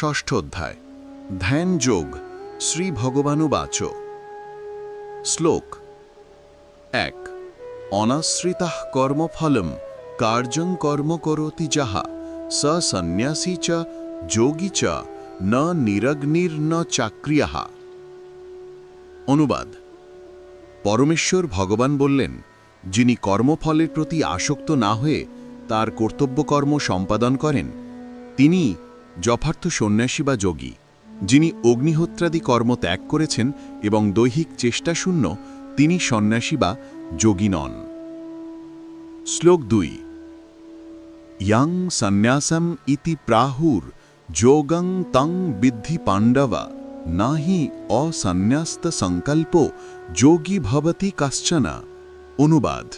ষষ্ঠ অধ্যায়। ধ্যান যোগ, শ্রী ভগবানুবাচ। শ্লোক। এক। অনাশ্রিতা কর্মফলম, কার্যং কর্ম করোতি যাহা, স সন্ন্যাসী চ, যোগী চ, ন নিরগ্নির্ন চাক্রিয়াহ অনুবাদ। পরমেশ্বর ভগবান বললেন, যিনি কর্মফলের প্রতি আসক্ত না হয়ে তার কর্তব্যকর্ম সম্পাদন করেন, তিনি যথার্থ সন্ন্যাসী বা যোগী, যিনি অগ্নিহোত্রাদি কর্ম ত্যাগ করেছেন এবং দৈহিক চেষ্টা শূন্য, তিনি সন্ন্যাসী বা যোগী নন। শ্লোক দুই। ইয়াং সন্ন্যাসম ইতি প্রাহুর, যোগং তং বিদ্ধি পাণ্ডবা, নাহি অসন্ন্যাস্ত সংকল্প, যোগী ভবতি কাশ্চনা। অনুবাদ।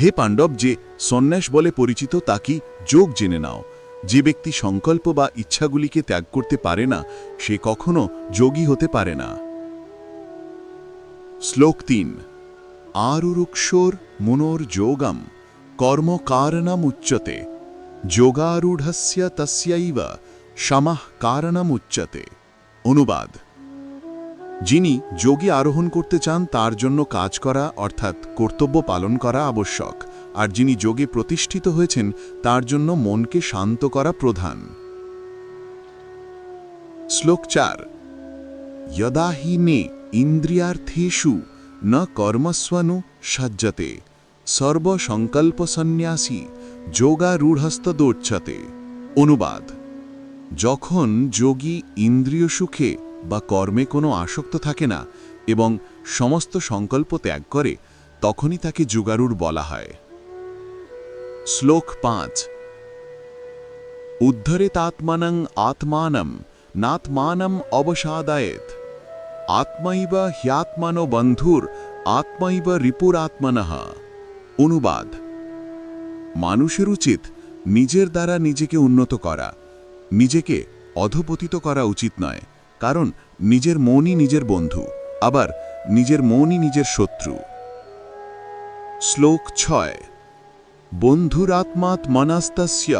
হে পাণ্ডব, যে সন্ন্যাস বলে পরিচিত তা কি যোগ জেনে নাও। যে ব্যক্তি সংকল্প বা ইচ্ছাগুলিকে ত্যাগ করতে পারে না, সে কখনো যোগী হতে পারে না। শ্লোক তিন। আরুরুক্ষোর মুনোর যোগম কর্মকারণমুচ্যতে। যোগারূঢ়স্য তস্যৈব সমাহ কারণমুচ্যতে। অনুবাদ। যিনি যোগী আরোহণ করতে চান, তার জন্য কাজ করা, অর্থাৎ কর্তব্য পালন করা আবশ্যক। আর যিনি যোগে প্রতিষ্ঠিত হয়েছেন, তার জন্য মনকে শান্ত করা প্রধান। শ্লোক চার। যদা ইন্দ্রিয়ার্থেষু, ন কর্মস্বনু সজ্জতে সর্বসংকল্প সন্ন্যাসী যোগারূঢ়স্ত যোগারূঢ়স্তদোচ্ছতে অনুবাদ। যখন যোগী ইন্দ্রিয় সুখে বা কর্মে কোনো আসক্ত থাকে না এবং সমস্ত সংকল্প ত্যাগ করে, তখনই তাকে যুগারুর বলা হয়। শ্লোক পাঁচ। উদ্ধরেতাত্মানং আত্মানম নাত্মানম অবসাদায়েত। আত্মাইব হ্যাত্মানো বন্ধুর আত্মাইব রিপুরাত্মনঃ। অনুবাদ। মানুষের উচিত নিজের দ্বারা নিজেকে উন্নত করা, নিজেকে অধপতিত করা উচিত নয়, কারণ নিজের মনই নিজের বন্ধু, আবার নিজের মনই নিজের শত্রু। শ্লোক ছয়। বন্ধুরাত্মাত্মনাস্তস্য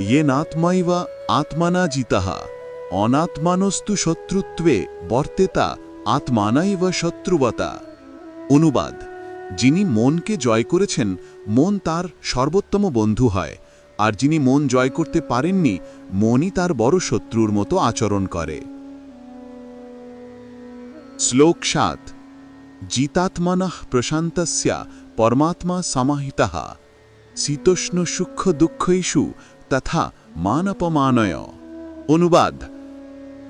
ইয়েনাত্মাইব আত্মানা জিতাহ অনাত্মানস্তু শত্রুত্বে বর্তেতা আত্মানাইব শত্রুবতা। অনুবাদ, যিনি মনকে জয় করেছেন, মন তার সর্বোত্তম বন্ধু হয়, আর যিনি মন জয় করতে পারেননি, মনই তার বড় শত্রুর মতো আচরণ করে। শ্লোক সাত, জিতাত্মনঃ প্রশান্তস্য, পরমাত্মা সমাহিতঃ শীতোষ্ণ সূক্ষ্ম দুঃখইষু তথা মানপমানয়। অনুবাদ,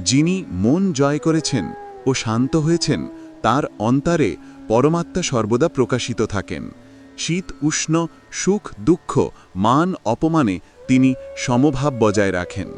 যিনি মন জয় করেছেন ও শান্ত হয়েছেন, তার অন্তরে পরমাত্মা সর্বদা প্রকাশিত থাকেন। শীত উষ্ণ, সুখ দুঃখ, মান অপমানে তিনি সমভাব বজায় রাখেন।